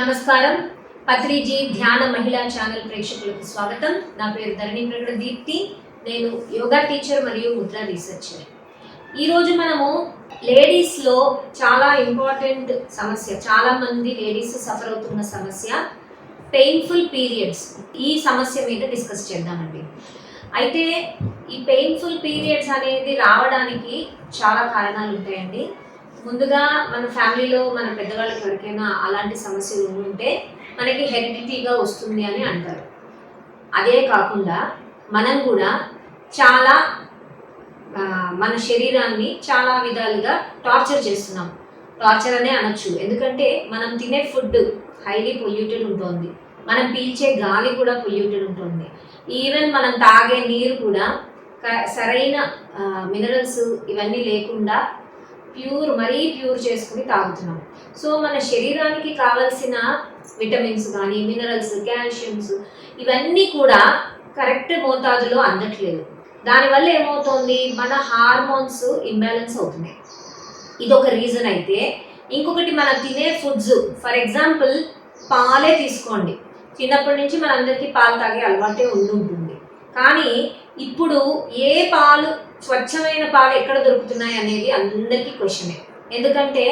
నమస్కారం. పత్రిజీ ధ్యాన మహిళా ఛానల్ ప్రేక్షకులకు స్వాగతం. నా పేరు ధరణి ప్రగడ దీప్తి. నేను యోగా టీచర్ మరియు ముద్ర రీసెర్చర్. ఈరోజు మనము లేడీస్లో చాలా ఇంపార్టెంట్ సమస్య చాలామంది లేడీస్ సఫర్ అవుతున్న సమస్య పెయిన్ఫుల్ పీరియడ్స్. ఈ సమస్య మీద డిస్కస్ చేద్దామండి. అయితే ఈ పెయిన్ఫుల్ పీరియడ్స్ అనేది రావడానికి చాలా కారణాలు ఉంటాయండి. ముందుగా మన ఫ్యామిలీలో మన పెద్దవాళ్ళకి ఎవరికైనా అలాంటి సమస్యలు ఉంటే మనకి హెరిడిటీగా వస్తుంది అని అంటారు. అదే కాకుండా మనం కూడా చాలా మన శరీరాన్ని చాలా విధాలుగా టార్చర్ చేస్తున్నాం. టార్చర్ అనే అనొచ్చు. ఎందుకంటే మనం తినే ఫుడ్ హైలీ పొల్యూటెడ్ ఉంటుంది. మనం పీల్చే గాలి కూడా పొల్యూటెడ్ ఉంటుంది. ఈవెన్ మనం తాగే నీరు కూడా సరైన మినరల్స్ ఇవన్నీ లేకుండా ప్యూర్ మరీ ప్యూర్ చేసుకుని తాగుతున్నాం సో మన శరీరానికి కావలసిన విటమిన్స్ కానీ మినరల్స్ కాల్షియమ్స్ ఇవన్నీ కూడా కరెక్ట్ మోతాదులో అందట్లేదు. దానివల్ల ఏమవుతోంది? మన హార్మోన్స్ ఇంబ్యాలెన్స్ అవుతున్నాయి. ఇది ఒక రీజన్ అయితే. ఇంకొకటి మనం తినే ఫుడ్స్ ఫర్ ఎగ్జాంపుల్ పాలే తీసుకోండి. చిన్నప్పటి నుంచి మనందరికీ పాలు తాగే అలవాటే ఉండి ఉంటుంది. కానీ ఇప్పుడు ఏ పాలు స్వచ్ఛమైన పాలు ఎక్కడ దొరుకుతున్నాయి అనేది అందరికీ క్వశ్చనే. ఎందుకంటే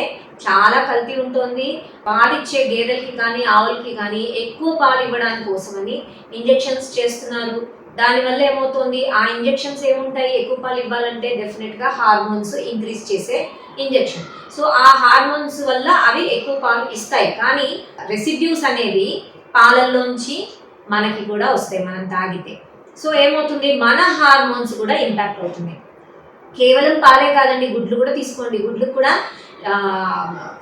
చాలా కల్తీ ఉంటుంది. పాలిచ్చే గేదెలకి కానీ ఆవులకి కానీ ఎక్కువ పాలు ఇవ్వడానికి కోసమని ఇంజెక్షన్స్ చేస్తున్నారు. దానివల్ల ఏమవుతుంది? ఆ ఇంజెక్షన్స్ ఏముంటాయి? ఎక్కువ పాలు ఇవ్వాలంటే డెఫినెట్గా హార్మోన్స్ ఇంక్రీజ్ చేసే ఇంజెక్షన్. సో ఆ హార్మోన్స్ వల్ల అవి ఎక్కువ పాలు ఇస్తాయి. కానీ రెసిడ్యూస్ అనేవి పాలల్లోంచి మనకి కూడా వస్తాయి మనం తాగితే. సో ఏమవుతుంది? మన హార్మోన్స్ కూడా ఇంపాక్ట్ అవుతున్నాయి కేవలం పాలే కాదండి గుడ్లు కూడా తీసుకోండి. గుడ్లు కూడా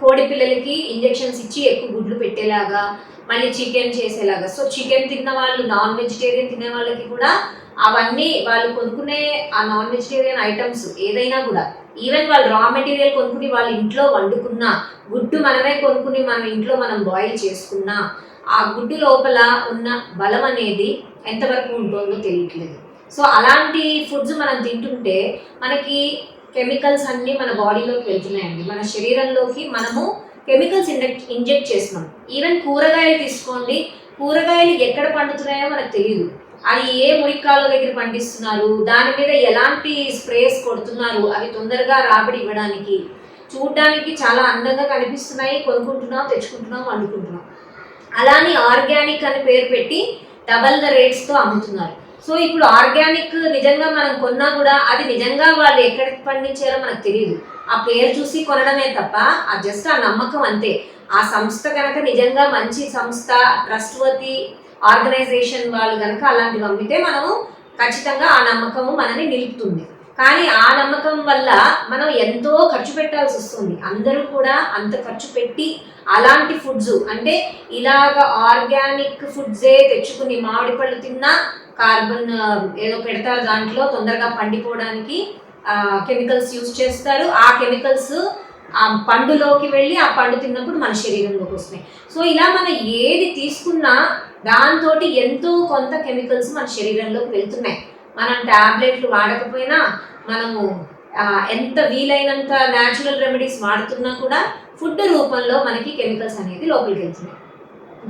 కోడి పిల్లలకి ఇంజెక్షన్స్ ఇచ్చి ఎక్కువ గుడ్లు పెట్టేలాగా మళ్ళీ చికెన్ చేసేలాగా. సో చికెన్ తిన్న వాళ్ళు నాన్ వెజిటేరియన్ తినే వాళ్ళకి కూడా అవన్నీ వాళ్ళు కొనుక్కునే ఆ నాన్ వెజిటేరియన్ ఐటమ్స్ ఏదైనా కూడా ఈవెన్ వాళ్ళు రా మెటీరియల్ కొనుక్కుని వాళ్ళు ఇంట్లో వండుకున్నా గుడ్డు మనమే కొనుక్కుని మనం ఇంట్లో మనం బాయిల్ చేసుకున్నా ఆ గుడ్డు లోపల ఉన్న బలం అనేది ఎంతవరకు ఉంటుందో తెలియట్లేదు. సో అలాంటి ఫుడ్స్ మనం తింటుంటే మనకి కెమికల్స్ అన్నీ మన బాడీలోకి వెళ్తున్నాయండి. మన శరీరంలోకి మనము కెమికల్స్ ఇంజెక్ట్ ఇంజెక్ట్ చేస్తున్నాం. ఈవెన్ కూరగాయలు తీసుకోండి. కూరగాయలు ఎక్కడ పండుతున్నాయో మనకు తెలియదు అది ఏ మురికాల దగ్గర పండిస్తున్నారు? దాని మీద ఎలాంటి స్ప్రేస్ కొడుతున్నారు? అవి తొందరగా రాబడి ఇవ్వడానికి. చూడ్డానికి చాలా అందంగా కనిపిస్తున్నాయి. కొనుక్కుంటున్నాం తెచ్చుకుంటున్నాం అనుకుంటున్నాం అలానే ఆర్గానిక్ అని పేరు పెట్టి డబల్ ద రేట్స్తో అమ్ముతున్నారు. సో ఇప్పుడు ఆర్గానిక్ నిజంగా మనం కొన్నా కూడా అది నిజంగా వాళ్ళు ఎక్కడ పండించారో మనకు తెలియదు ఆ పేరు చూసి కొనడమే తప్ప ఆ జస్ట్ ఆ నమ్మకం అంతే. ఆ సంస్థ కనుక నిజంగా మంచి సంస్థ ట్రస్ట్ ఆర్గనైజేషన్ వాళ్ళు కనుక అలాంటివి అమ్మితే మనము ఖచ్చితంగా ఆ నమ్మకము మనని నిలుపుతుంది. కానీ ఆ నమ్మకం వల్ల మనం ఎంతో ఖర్చు పెట్టాల్సి వస్తుంది. అందరూ కూడా అంత ఖర్చు పెట్టి అలాంటి ఫుడ్స్ అంటే ఇలాగ ఆర్గానిక్ ఫుడ్సే తెచ్చుకుని మామిడి పళ్ళు తిన్నా కార్బన్ ఏదో పెడతారు దాంట్లో తొందరగా పండిపోవడానికి కెమికల్స్ యూజ్ చేస్తారు. ఆ కెమికల్స్ ఆ పండులోకి వెళ్ళి ఆ పండు తిన్నప్పుడు మన శరీరంలోకి వస్తున్నాయి. సో ఇలా మనం ఏది తీసుకున్నా దాంతో ఎంతో కొంత కెమికల్స్ మన శరీరంలోకి వెళ్తున్నాయి. మనం టాబ్లెట్లు వాడకపోయినా మనము ఎంత వీలైనంత న్యాచురల్ రెమెడీస్ వాడుతున్నా కూడా ఫుడ్ రూపంలో మనకి కెమికల్స్ అనేది లోపలికి వెళ్తున్నాయి.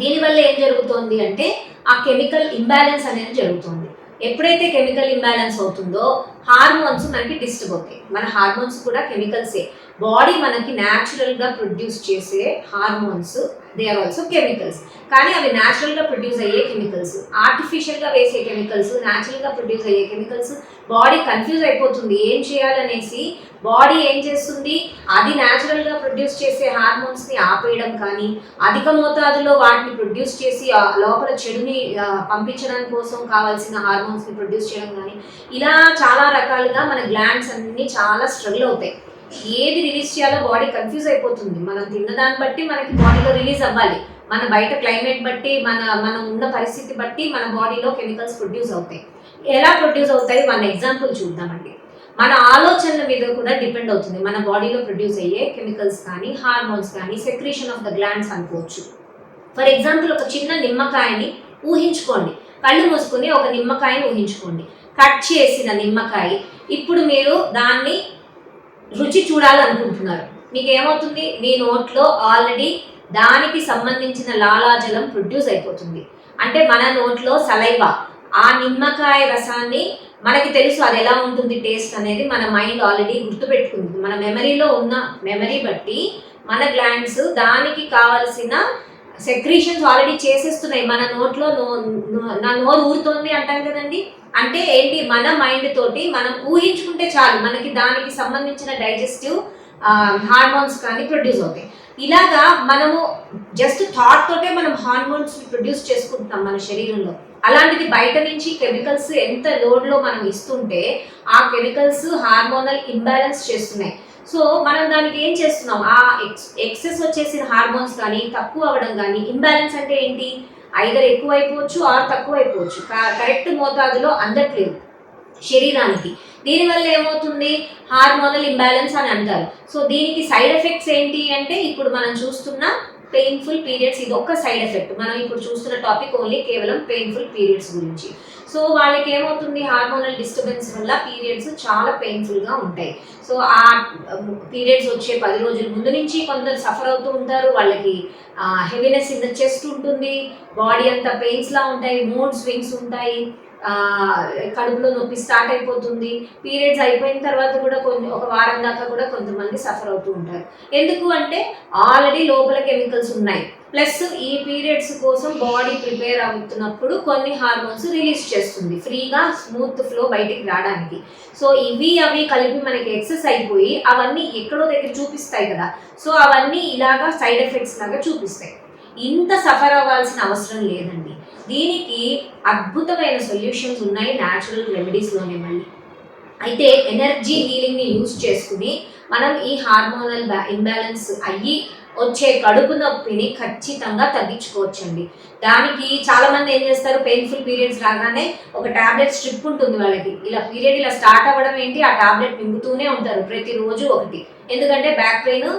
దీనివల్ల ఏం జరుగుతోంది అంటే ఆ కెమికల్ ఇంబ్యాలెన్స్ అనేది జరుగుతుంది. ఎప్పుడైతే కెమికల్ ఇంబ్యాలెన్స్ అవుతుందో హార్మోన్స్ మనకి డిస్టర్బ్ అవుతాయి. మన హార్మోన్స్ కూడా కెమికల్సే బాడీ మనకి న్యాచురల్గా ప్రొడ్యూస్ చేసే hormones they are also chemicals కానీ అవి న్యాచురల్గా ప్రొడ్యూస్ అయ్యే కెమికల్స్ ఆర్టిఫిషియల్గా వేసే కెమికల్స్ న్యాచురల్గా ప్రొడ్యూస్ అయ్యే కెమికల్స్ బాడీ కన్ఫ్యూజ్ అయిపోతుంది. ఏం చేయాలనేసి బాడీ ఏం చేస్తుంది? అది న్యాచురల్గా ప్రొడ్యూస్ చేసే హార్మోన్స్ని ఆపేయడం కానీ అధిక మోతాదులో వాటిని ప్రొడ్యూస్ చేసి ఆ లోపల చెడుని పంపించడం కోసం కావాల్సిన హార్మోన్స్ని ప్రొడ్యూస్ చేయడం కానీ ఇలా చాలా రకాలుగా మన గ్లాండ్స్ అన్నీ చాలా స్ట్రగుల్ అవుతాయి. ఏది రిలీజ్ చేయాలో బాడీ కన్ఫ్యూజ్ అయిపోతుంది. మనం తిన్న దాన్ని బట్టి మనకి బాడీలో రిలీజ్ అవ్వాలి. మన బయట క్లైమేట్ బట్టి మన మనం ఉన్న పరిస్థితి బట్టి మన బాడీలో కెమికల్స్ ప్రొడ్యూస్ అవుతాయి. ఎలా ప్రొడ్యూస్ అవుతాయి? మన ఎగ్జాంపుల్ చూద్దామండి. మన ఆలోచనల మీద కూడా డిపెండ్ అవుతుంది. మన బాడీలో ప్రొడ్యూస్ అయ్యే కెమికల్స్ కానీ హార్మోన్స్ కానీ సెక్రీషన్ ఆఫ్ ద గ్లాండ్స్ అనుకోవచ్చు. ఫర్ ఎగ్జాంపుల్ ఒక చిన్న నిమ్మకాయని ఊహించుకోండి. కళ్ళు మూసుకుని ఒక నిమ్మకాయని ఊహించుకోండి. కట్ చేసిన నిమ్మకాయ. ఇప్పుడు మీరు దాన్ని రుచి చూడాలనుకుంటున్నారు. మీకు ఏమవుతుంది మీ నోట్లో ఆల్రెడీ దానికి సంబంధించిన లాలాజలం ప్రొడ్యూస్ అయిపోతుంది. అంటే మన నోట్లో సలైవ ఆ నిమ్మకాయ రసాన్ని మనకి తెలుసు అది ఎలా ఉంటుంది టేస్ట్ అనేది మన మైండ్ ఆల్రెడీ గుర్తుపెట్టుకుంది. మన మెమరీలో ఉన్న మెమరీ బట్టి మన గ్లాండ్స్ దానికి కావలసిన సెక్రీషన్స్ ఆల్రెడీ చేసేస్తున్నాయి. మన నోట్లో నో నో- నా నోరు ఊరుతోంది అంటాం కదండి? అంటే ఏంటి? మన మైండ్ తోటి మనం ఊహించుకుంటే చాలు మనకి దానికి సంబంధించిన డైజెస్టివ్ హార్మోన్స్ కానీ ప్రొడ్యూస్ అవుతాయి. ఇలాగా మనము జస్ట్ థాట్ తోటే మనం హార్మోన్స్ ప్రొడ్యూస్ చేసుకుంటున్నాం మన శరీరంలో. అలాంటిది బయట నుంచి కెమికల్స్ ఎంత లోడ్లో మనం ఇస్తుంటే ఆ కెమికల్స్ హార్మోనల్ ఇంబ్యాలెన్స్ చేస్తున్నాయి. సో మనం దానికి ఏం చేస్తున్నాం? ఆ ఎక్స్ ఎక్సెస్ వచ్చేసిన హార్మోన్స్ కానీ తక్కువ అవ్వడం కానీ ఇంబ్యాలెన్స్ అంటే ఏంటి? ఐదర్ ఎక్కువ అయిపోవచ్చు ఆర్ తక్కువ అయిపోవచ్చు కరెక్ట్ మోతాదులో అందట్లేదు శరీరానికి. దీనివల్ల ఏమవుతుంది? హార్మోనల్ ఇంబ్యాలెన్స్ అని అంటారు. సో దీనికి సైడ్ ఎఫెక్ట్స్ ఏంటి అంటే ఇప్పుడు మనం చూస్తున్న పెయిన్ఫుల్ పీరియడ్స్ ఇది ఒక్క సైడ్ ఎఫెక్ట్ మనం ఇప్పుడు చూస్తున్న టాపిక్ ఓన్లీ కేవలం పెయిన్ఫుల్ పీరియడ్స్ గురించి. సో వాళ్ళకి ఏమవుతుంది? హార్మోనల్ డిస్టర్బెన్స్ వల్ల పీరియడ్స్ చాలా పెయిన్ఫుల్గా ఉంటాయి. సో ఆ పీరియడ్స్ వచ్చే పది రోజుల ముందు నుంచి కొందరు సఫర్ అవుతూ ఉంటారు. వాళ్ళకి హెవీనెస్ ఇన్ ద చెస్ట్ ఉంటుంది. బాడీ అంతా పెయిన్స్ లా ఉంటాయి. మూడ్ స్వింగ్స్ ఉంటాయి. కడుపులో నొప్పి స్టార్ట్ అయిపోతుంది. పీరియడ్స్ అయిపోయిన తర్వాత కూడా కొన్ని ఒక వారం దాకా కూడా కొంతమంది సఫర్ అవుతూ ఉంటారు. ఎందుకు అంటే ఆల్రెడీ లోపల కెమికల్స్ ఉన్నాయి. ప్లస్ ఈ పీరియడ్స్ కోసం బాడీ ప్రిపేర్ అవుతున్నప్పుడు కొన్ని హార్మోన్స్ రిలీజ్ చేస్తుంది. ఫ్రీగా స్మూత్ ఫ్లో బయటికి రావడానికి. సో ఇవి అవి కలిపి మనకి ఎక్సెస్ అయిపోయి అవన్నీ ఎక్కడో దగ్గర చూపిస్తాయి కదా. సో అవన్నీ ఇలాగా సైడ్ ఎఫెక్ట్స్ లాగా చూపిస్తాయి. ఇంత సఫర్ అవ్వాల్సిన అవసరం లేదండి. దీనికి అద్భుతమైన సొల్యూషన్స్ ఉన్నాయి న్యాచురల్ రెమెడీస్లోనే మళ్ళీ. అయితే ఎనర్జీ హీలింగ్ని యూజ్ చేసుకుని మనం ఈ హార్మోనల్ ఇంబ్యాలెన్స్ అయ్యి వచ్చే కడుపు నొప్పిని ఖచ్చితంగా తగ్గించుకోవచ్చండి. దానికి చాలా మంది ఏం చేస్తారు? పెయిన్ఫుల్ పీరియడ్స్ రాగానే ఒక టాబ్లెట్ స్ట్రిప్ ఉంటుంది వాళ్ళకి. ఇలా పీరియడ్ ఇలా స్టార్ట్ అవ్వడం ఏంటి? ఆ టాబ్లెట్ మింగుతూనే ఉంటారు. ప్రతిరోజు ఒకటి. ఎందుకంటే బ్యాక్ పెయిన్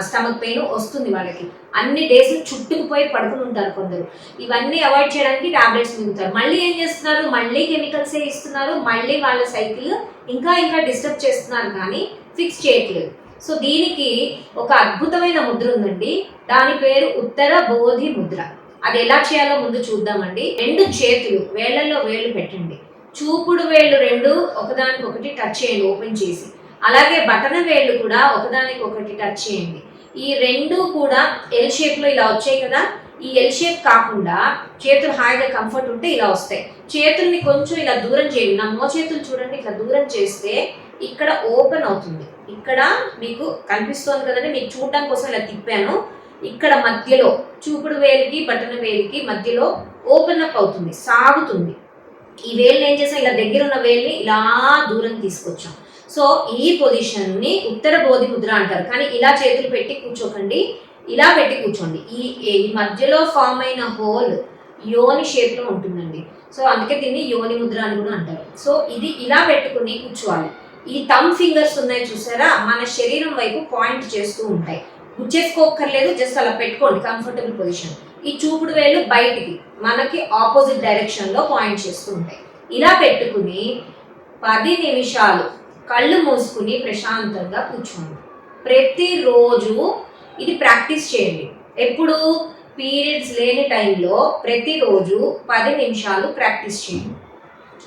స్టమక్ పెయిన్ వస్తుంది వాళ్ళకి. అన్ని డేస్ చుట్టుకుపోయి పడుకుని ఉంటారు కొందరు. ఇవన్నీ అవాయిడ్ చేయడానికి టాబ్లెట్స్ మింగుతారు మళ్ళీ ఏం చేస్తున్నారు? మళ్ళీ కెమికల్సే ఇస్తున్నారు? మళ్ళీ వాళ్ళ సైకిల్ ఇంకా ఇంకా డిస్టర్బ్ చేస్తున్నారు కానీ ఫిక్స్ చేయట్లేదు. సో దీనికి ఒక అద్భుతమైన ముద్ర ఉందండి. దాని పేరు ఉత్తర బోధి ముద్ర. అది ఎలా చేయాలో ముందు చూద్దామండి. రెండు చేతులు వేళ్ళలో వేళ్ళు పెట్టండి. చూపుడు వేళ్ళు రెండు ఒకదానికి ఒకటి టచ్ చేయండి ఓపెన్ చేసి. అలాగే బటన వేళ్ళు కూడా ఒకదానికి ఒకటి టచ్ చేయండి. ఈ రెండు కూడా ఎల్ షేప్లో ఇలా వచ్చాయి కదా. ఈ ఎల్ షేప్ కాకుండా చేతులు హాయిగా కంఫర్ట్ ఉంటే ఇలా వస్తాయి. చేతుల్ని కొంచెం ఇలా దూరం చేయండి. నా మో చేతులు చూడండి ఇట్లా దూరం చేస్తే ఇక్కడ ఓపెన్ అవుతుంది. ఇక్కడ మీకు కనిపిస్తోంది కదండి మీకు చూడడం కోసం ఇలా తిప్పాను. ఇక్కడ మధ్యలో చూపుడు వేలికి బటన్ వేలికి మధ్యలో ఓపెన్ అప్ అవుతుంది సాగుతుంది. ఈ వేలు ఏం చేసాం? ఇలా దగ్గర ఉన్న వేలిని ఇలా దూరం తీసుకొచ్చాం. సో ఈ పొజిషన్ని ఉత్తర బోధి ముద్ర అంటారు. కానీ ఇలా చేతులు పెట్టి కూర్చోకండి. ఇలా పెట్టి కూర్చోండి. ఈ ఈ మధ్యలో ఫామ్ అయిన హోల్ యోని షేప్లో ఉంటుందండి. సో అందుకే దీన్ని యోని ముద్ర అని కూడా అంటారు. సో ఇది ఇలా పెట్టుకుని కూర్చోవాలి. ఈ థమ్ ఫింగర్స్ ఉన్నాయి చూసారా? మన శరీరం వైపు పాయింట్ చేస్తూ ఉంటాయి. గుచ్చేసుకోక్కర్లేదు జస్ట్ అలా పెట్టుకోండి. కంఫర్టబుల్ పొజిషన్ ఈ చూపుడు వేలు బయటికి మనకి ఆపోజిట్ డైరెక్షన్లో పాయింట్ చేస్తూ ఉంటాయి. ఇలా పెట్టుకుని పది నిమిషాలు కళ్ళు మూసుకుని ప్రశాంతంగా కూర్చోండి. ప్రతిరోజు ఇది ప్రాక్టీస్ చేయండి. ఎప్పుడు? పీరియడ్స్ లేని టైంలో ప్రతిరోజు పది నిమిషాలు ప్రాక్టీస్ చేయండి.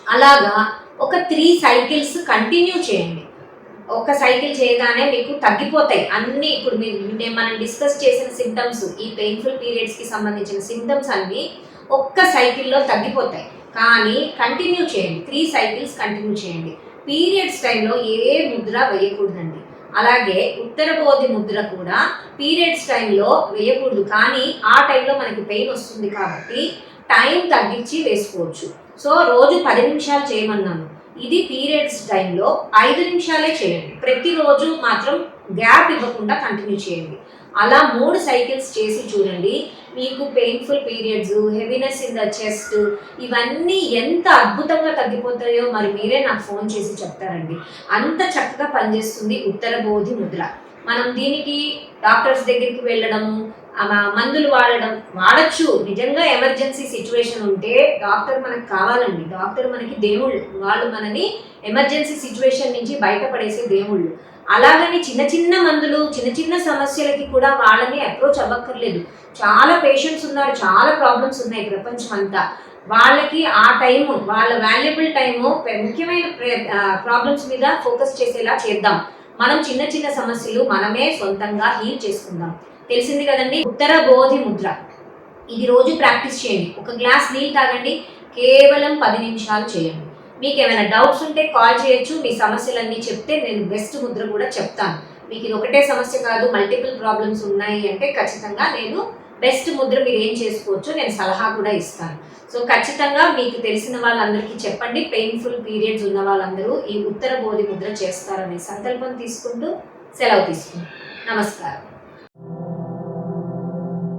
అలాగా ఒక త్రీ సైకిల్స్ కంటిన్యూ చేయండి. ఒక సైకిల్ చేయగానే మీకు తగ్గిపోతాయి. అన్నీ ఇప్పుడు మీరు నేను మనం డిస్కస్ చేసిన సిమ్టమ్స్ ఈ పెయిన్ఫుల్ పీరియడ్స్కి సంబంధించిన సిమ్టమ్స్ అన్నీ ఒక్క సైకిల్లో తగ్గిపోతాయి. కానీ కంటిన్యూ చేయండి. త్రీ సైకిల్స్ కంటిన్యూ చేయండి. పీరియడ్స్ టైంలో ఏ ముద్ర వేయకూడదండి. అలాగే ఉత్తర బోధి ముద్ర కూడా పీరియడ్స్ టైంలో వేయకూడదు. కానీ ఆ టైంలో మనకి పెయిన్ వస్తుంది కాబట్టి టైం తగ్గించి వేసుకోవచ్చు. సో రోజు పది నిమిషాలు చేయమన్నాను. ఇది పీరియడ్స్ టైంలో ఐదు నిమిషాలే చేయండి. ప్రతిరోజు మాత్రం గ్యాప్ ఇవ్వకుండా కంటిన్యూ చేయండి. అలా మూడు సైకిల్స్ చేసి చూడండి. మీకు painful periods heaviness in the chest ఇవన్నీ ఎంత అద్భుతంగా తగ్గిపోతాయో మరి మీరే నాకు ఫోన్ చేసి చెప్తారండి. అంత చక్కగా పనిచేస్తుంది ఉత్తర బోధి ముద్ర. మనం దీనికి డాక్టర్స్ దగ్గరికి వెళ్ళడము మందులు వాడడం వాడచ్చు. నిజంగా ఎమర్జెన్సీ సిచ్యువేషన్ ఉంటే డాక్టర్ మనకు కావాలండి. డాక్టర్ మనకి దేవుళ్ళు. వాళ్ళు మనని ఎమర్జెన్సీ సిచ్యువేషన్ నుంచి బయటపడేసే దేవుళ్ళు. అలాగని చిన్న చిన్న మందులు చిన్న చిన్న సమస్యలకి కూడా వాళ్ళని అప్రోచ్ అవ్వక్కర్లేదు. చాలా పేషెంట్స్ ఉన్నారు చాలా ప్రాబ్లమ్స్ ఉన్నాయి ప్రపంచం అంతా వాళ్ళకి ఆ టైము వాళ్ళ వాల్యుబుల్ టైము ముఖ్యమైన ప్రాబ్లమ్స్ మీద ఫోకస్ చేసేలా చేద్దాం. మనం చిన్న చిన్న సమస్యలు మనమే సొంతంగా హీల్ చేసుకుందాం. తెలిసింది కదండి? ఉత్తర బోధి ముద్ర. ఇది రోజు ప్రాక్టీస్ చేయండి. ఒక గ్లాస్ నీళ్ళు తాగండి. కేవలం పది నిమిషాలు చేయండి. మీకు ఏమైనా డౌట్స్ ఉంటే కాల్ చేయొచ్చు మీ సమస్యలన్నీ చెప్తే నేను బెస్ట్ ముద్ర కూడా చెప్తాను. మీకు ఇది ఒకటే సమస్య కాదు మల్టిపుల్ ప్రాబ్లమ్స్ ఉన్నాయి అంటే ఖచ్చితంగా నేను బెస్ట్ ముద్ర మీరు ఏం చేసుకోవచ్చు నేను సలహా కూడా ఇస్తాను. సో ఖచ్చితంగా మీకు తెలిసిన వాళ్ళందరికీ చెప్పండి పెయిన్ఫుల్ పీరియడ్స్ ఉన్న వాళ్ళందరూ ఈ ఉత్తర బోధి ముద్ర చేస్తారనే సంకల్పం తీసుకుంటూ సెలవు తీసుకుంటాం నమస్కారం.